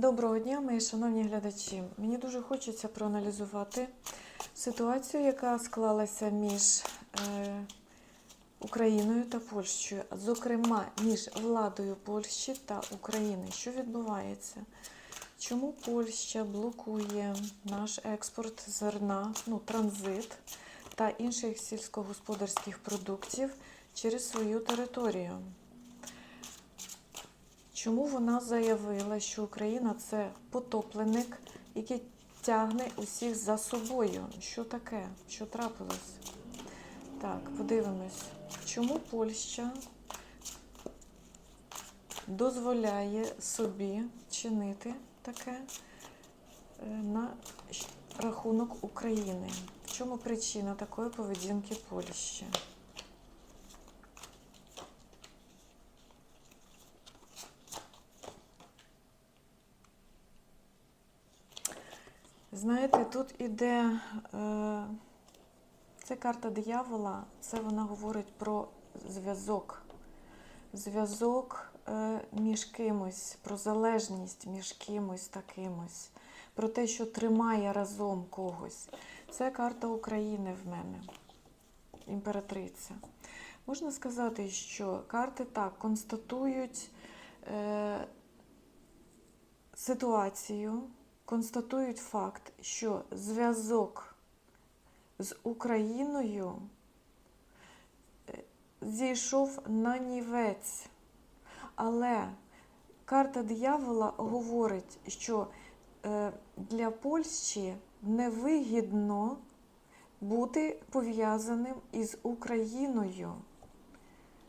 Доброго дня, мої шановні глядачі. Мені дуже хочеться проаналізувати ситуацію, яка склалася між е, Україною та Польщею, зокрема між владою Польщі та України. Що відбувається? Чому Польща блокує наш експорт зерна, ну, транзит та інших сільськогосподарських продуктів через свою територію? Чому вона заявила, що Україна це потопленик, який тягне усіх за собою? Що таке? Що трапилось? Так, подивимось. Чому Польща дозволяє собі чинити таке е, на рахунок України? В чому причина такої поведінки Польщі? Знаєте, тут іде е, це карта диявола, це вона говорить про зв'язок. Зв'язок е, між кимось, про залежність між кимось та кимось, про те, що тримає разом когось. Це карта України в мене, імператриця. Можна сказати, що карти так констатують е, ситуацію, констатують факт, що зв'язок з Україною е, зійшов на нівець. Але карта диявола говорить, що е, для Польщі невигідно бути пов'язаним із Україною.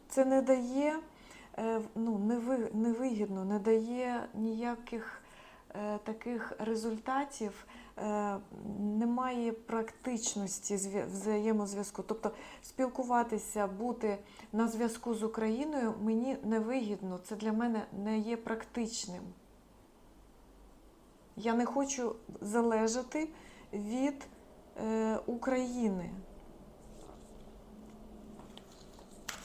Це не дає е, ну, невигідно, не дає ніяких таких результатів, е, немає практичності взаємозв'язку. Тобто спілкуватися, бути на зв'язку з Україною мені невигідно, це для мене не є практичним. Я не хочу залежати від е, України.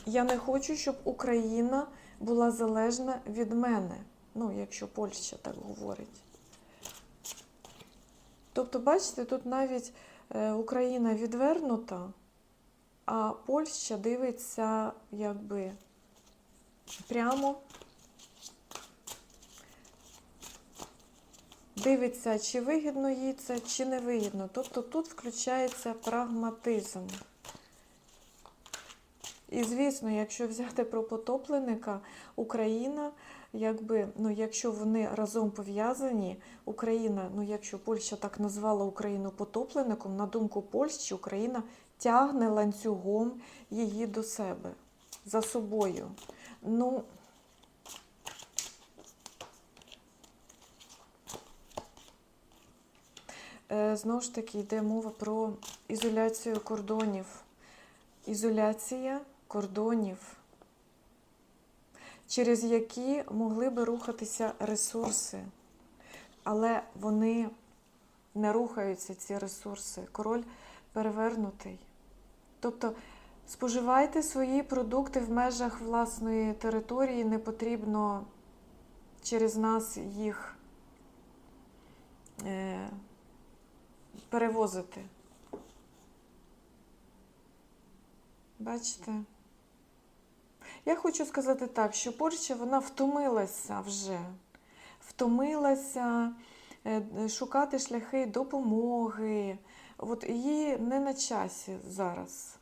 Я не хочу, щоб Україна була залежна від мене. Ну, якщо Польща так говорить. Тобто, бачите, тут навіть е, Україна відвернута, а Польща дивиться якби прямо. Дивиться, чи вигідно їй це, чи не вигідно. Тобто тут включається прагматизм. І звісно, якщо взяти про потопленика, Україна, якби, ну, якщо вони разом пов'язані, Україна, ну якщо Польща так назвала Україну потоплеником, на думку Польщі, Україна тягне ланцюгом її до себе за собою. Ну, е, знову ж таки йде мова про ізоляцію кордонів. Ізоляція кордонів, через які могли би рухатися ресурси, але вони не рухаються, ці ресурси. Король перевернутий. Тобто споживайте свої продукти в межах власної території, не потрібно через нас їх е, перевозити. Бачите? Я хочу сказати так, що Польща вона втомилася вже. Втомилася е, шукати шляхи допомоги. От їй не на часі зараз.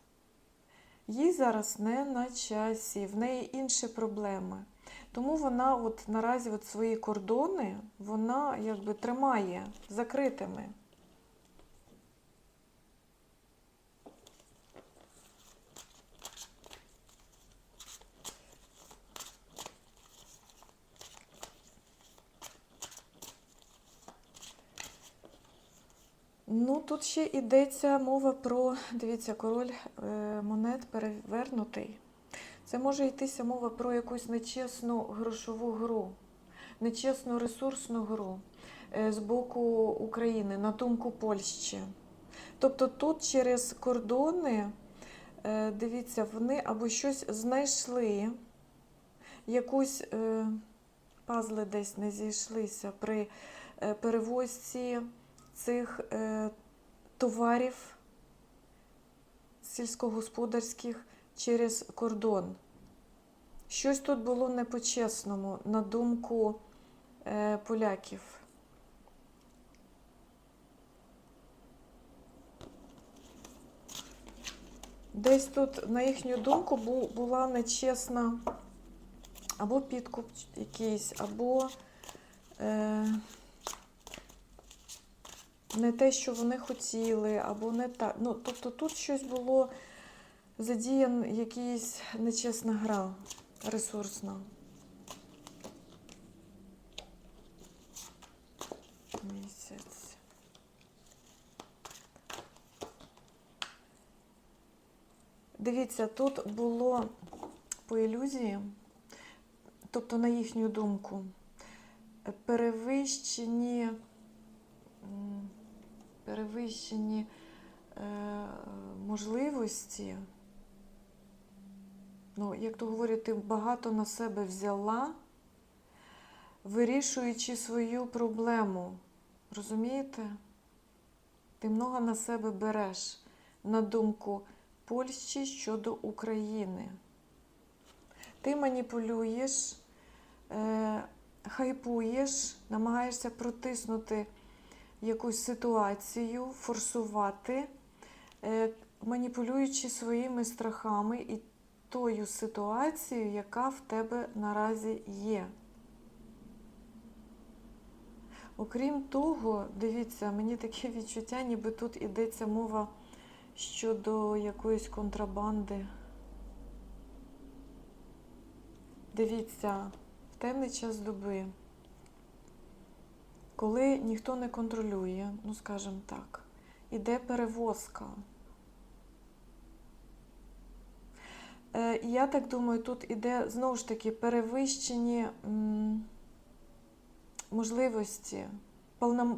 Їй зараз не на часі, в неї інші проблеми. Тому вона от наразі от свої кордони вона якби тримає закритими. Ну, тут ще йдеться мова про, дивіться, король е, монет перевернутий. Це може йтися мова про якусь нечесну грошову гру, нечесну ресурсну гру е, з боку України, на думку Польщі. Тобто тут через кордони, е, дивіться, вони або щось знайшли, якусь. пазли десь не зійшлися при перевозці цих е, товарів сільськогосподарських через кордон. Щось тут було не по-чесному, на думку е, поляків. Десь тут, на їхню думку, бу- була нечесна або підкуп якийсь, або е, не те, що вони хотіли, або не так. Ну, тобто тут щось було задіян якийсь нечесна гра ресурсна. Місяць. Дивіться, тут було по ілюзії, тобто, на їхню думку, перевищені, перевищені е, можливості. Ну, як то говорять, ти багато на себе взяла, вирішуючи свою проблему. Розумієте? Ти много на себе береш на думку Польщі щодо України. Ти маніпулюєш, е, хайпуєш, намагаєшся протиснути якусь ситуацію, форсувати, е, маніпулюючи своїми страхами і тою ситуацією, яка в тебе наразі є. Окрім того, дивіться, мені таке відчуття, ніби тут ідеться мова щодо якоїсь контрабанди. Дивіться, в темний час доби, коли ніхто не контролює, ну скажімо так, іде перевозка. Е, Я так думаю, тут іде знову ж таки перевищені можливості,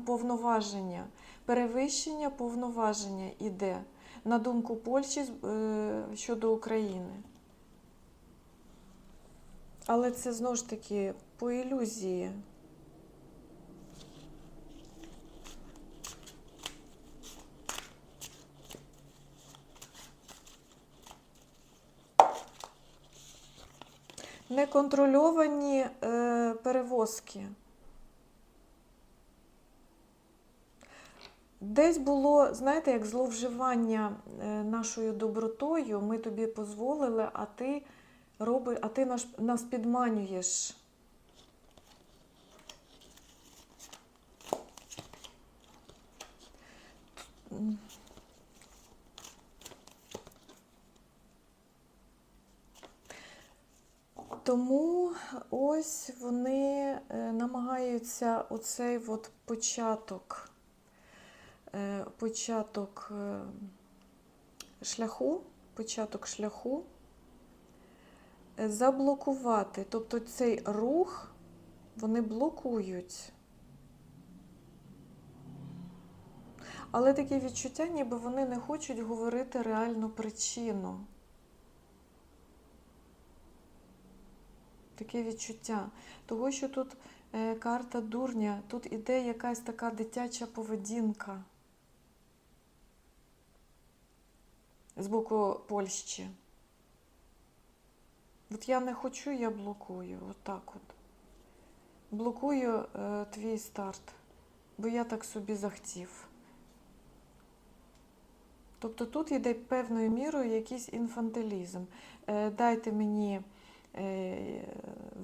повноваження. Перевищення повноваження іде на думку Польщі е, щодо України. Але це знову ж таки по ілюзії. Неконтрольовані е, перевозки. Десь було, знаєте, як зловживання е, нашою добротою, ми тобі дозволили, а ти роби, а ти наш, нас підманюєш. Тому ось вони е, намагаються оцей от початок, е, початок е, шляху, початок шляху заблокувати. Тобто цей рух вони блокують. Але таке відчуття, ніби вони не хочуть говорити реальну причину. Таке відчуття. Того, що тут е, карта дурня, тут іде якась така дитяча поведінка з боку Польщі. От я не хочу, я блокую. Отак от. Блокую е, твій старт, бо я так собі захотів. Тобто тут йде певною мірою якийсь інфантилізм. Е, дайте мені,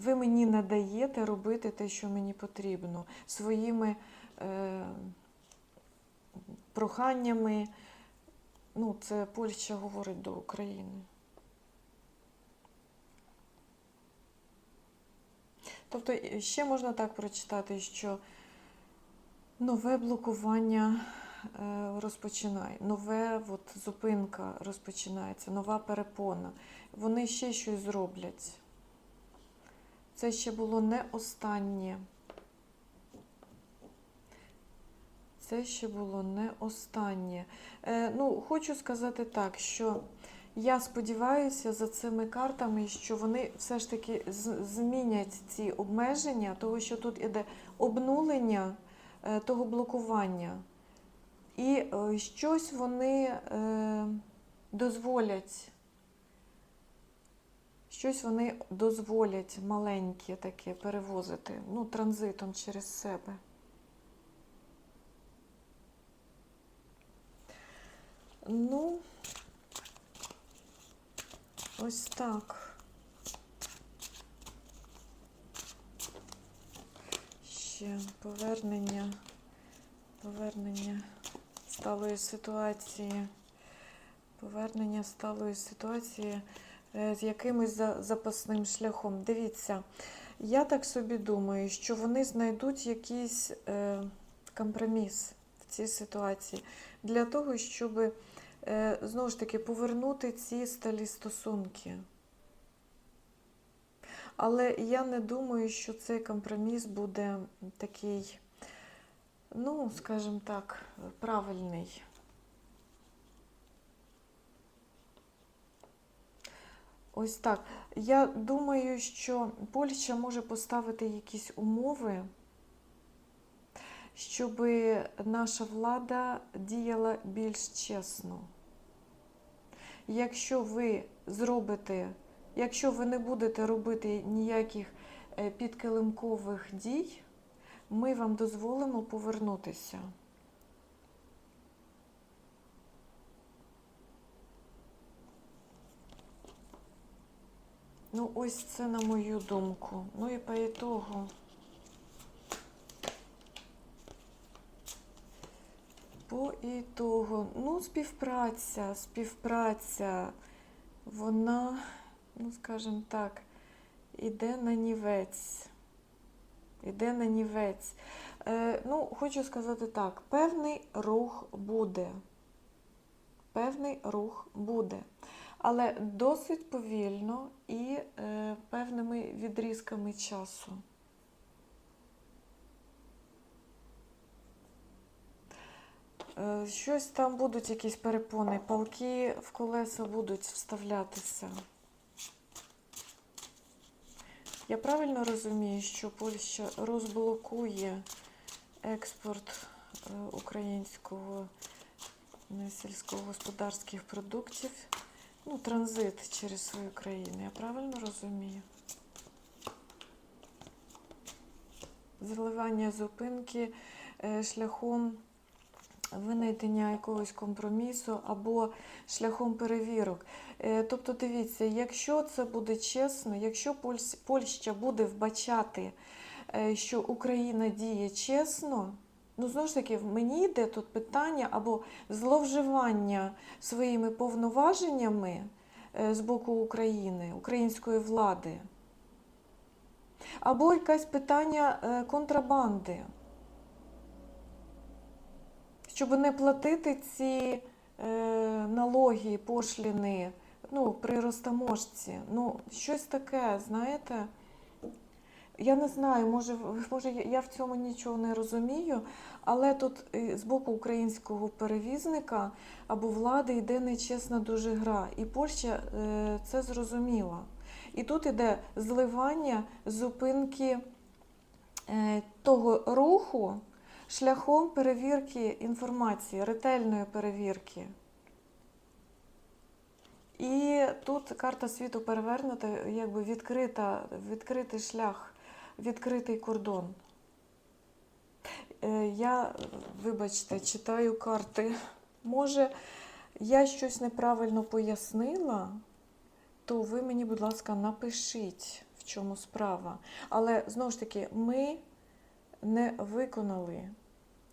ви мені не даєте робити те, що мені потрібно, своїми е, проханнями. Ну, це Польща говорить до України. Тобто е, ще можна так прочитати, що нове блокування е, розпочинає, нове от, зупинка розпочинається, нова перепона. Вони ще щось зроблять. Це ще було не останнє. Це ще було не останнє. Е, ну, хочу сказати так, що Я сподіваюся за цими картами, що вони все ж таки змінять ці обмеження, того що тут іде обнулення е, того блокування. І е, щось вони е, дозволять. Щось вони дозволять маленьке таке перевозити, ну, транзитом через себе. Ну, ось так. Ще повернення, повернення сталої ситуації, повернення сталої ситуації з якимось запасним шляхом. Дивіться, я так собі думаю, що вони знайдуть якийсь е, компроміс в цій ситуації для того, щоб е, знову ж таки повернути ці сталі стосунки. Але я не думаю, що цей компроміс буде такий, ну, скажімо так, правильний. Ось так. Я думаю, що Польща може поставити якісь умови, щоб наша влада діяла більш чесно. Якщо ви зробите, якщо ви не будете робити ніяких е, підкилимкових дій, ми вам дозволимо повернутися. Ну, ось це на мою думку. Ну і по ітогу. По ітогу, ну, співпраця, співпраця, вона, ну, скажімо так, іде на нівець. Іде на нівець. Е, ну, хочу сказати так, певний рух буде. Певний рух буде. Але досить повільно і е, певними відрізками часу. Е, Щось там будуть якісь перепони, палки в колеса будуть вставлятися. Я правильно розумію, що Польща розблокує експорт е, українського сільськогосподарських продуктів, ну, транзит через свою країну. Я правильно розумію? Заливання зупинки е, шляхом винайдення якогось компромісу або шляхом перевірок. Е, Тобто, дивіться, якщо це буде чесно, якщо Польща буде вбачати, е, що Україна діє чесно, ну знову ж таки, в мені йде тут питання або зловживання своїми повноваженнями е, з боку України, української влади, або якесь питання е, контрабанди щоб не платити ці е, налоги, пошліни ну, при розтаможці. Ну, щось таке, знаєте. Я не знаю, може, може я- в цьому нічого не розумію, але тут е, з боку українського перевізника або влади йде нечесна дуже гра. І Польща е, це зрозуміла. І тут іде зливання зупинки е, того руху шляхом перевірки інформації, ретельної перевірки. І тут карта світу перевернута, якби відкрита, відкритий шлях, відкритий кордон. Е, Я, вибачте, читаю карти. Може, я щось неправильно пояснила, то ви мені, будь ласка, напишіть, в чому справа. Але знову ж таки, ми не виконали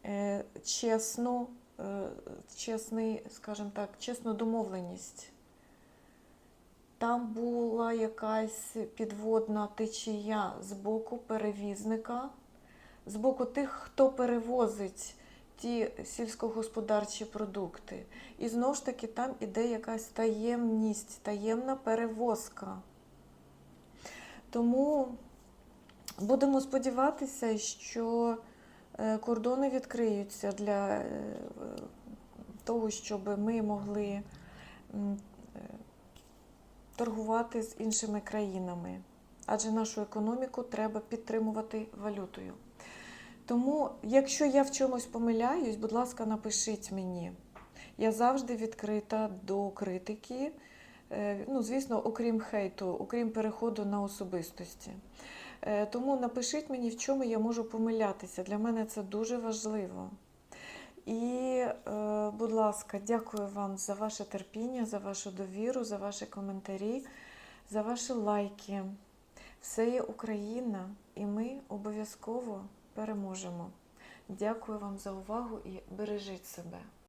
е, чесну, е, чесний, скажімо так, чесну домовленість. Там була якась підводна течія з боку перевізника, з боку тих, хто перевозить ті сільськогосподарчі продукти. І знову ж таки там іде якась таємність, таємна перевозка. Тому будемо сподіватися, що е, кордони відкриються для е, того, щоб ми могли торгувати з іншими країнами, адже нашу економіку треба підтримувати валютою. Тому, якщо я в чомусь помиляюсь, будь ласка, напишіть мені. Я завжди відкрита до критики. Е, Ну, звісно, окрім хейту, окрім переходу на особистості. Е, Тому напишіть мені, в чому я можу помилятися. Для мене це дуже важливо. І, е, будь ласка, дякую вам за ваше терпіння, за вашу довіру, за ваші коментарі, за ваші лайки. Все є Україна, і ми обов'язково переможемо. Дякую вам за увагу і бережіть себе.